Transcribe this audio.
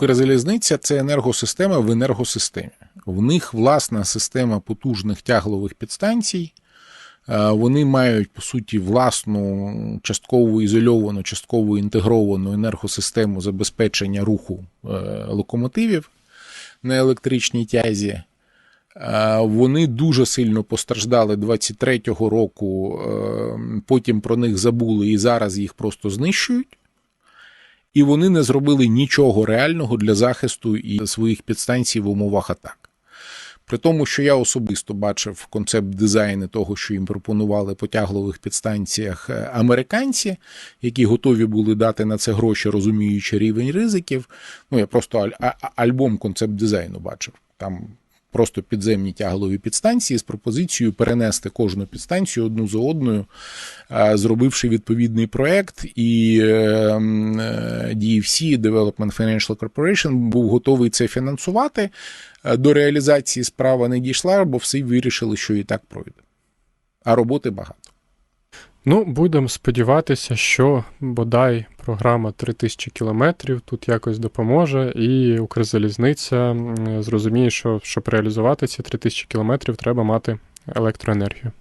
Укрзалізниця це енергосистема в енергосистемі. В них власна система потужних тяглових підстанцій. Е, Вони мають, по суті, власну частково ізольовану, частково інтегровану енергосистему забезпечення руху е, локомотивів на електричній тязі. Е, Вони дуже сильно постраждали 23-го року, потім про них забули і зараз їх просто знищують. І вони не зробили нічого реального для захисту і своїх підстанцій в умовах атак. При тому, що я особисто бачив концепт дизайну того, що їм пропонували по тяглових підстанціях е, американці, які готові були дати на це гроші, розуміючи рівень ризиків. Ну, я просто аль- альбом концепт дизайну бачив. Там просто підземні тяглові підстанції з пропозицією перенести кожну підстанцію одну за одною, е, зробивши відповідний проект, і е, е, DFC, Development Financial Corporation, був готовий це фінансувати. До реалізації справа не дійшла, бо всі вирішили, що і так пройде. А роботи багато. Ну, будемо сподіватися, що бодай програма 3000 кілометрів тут якось допоможе, і Укрзалізниця зрозуміє, що щоб реалізувати ці 3000 кілометрів, треба мати електроенергію.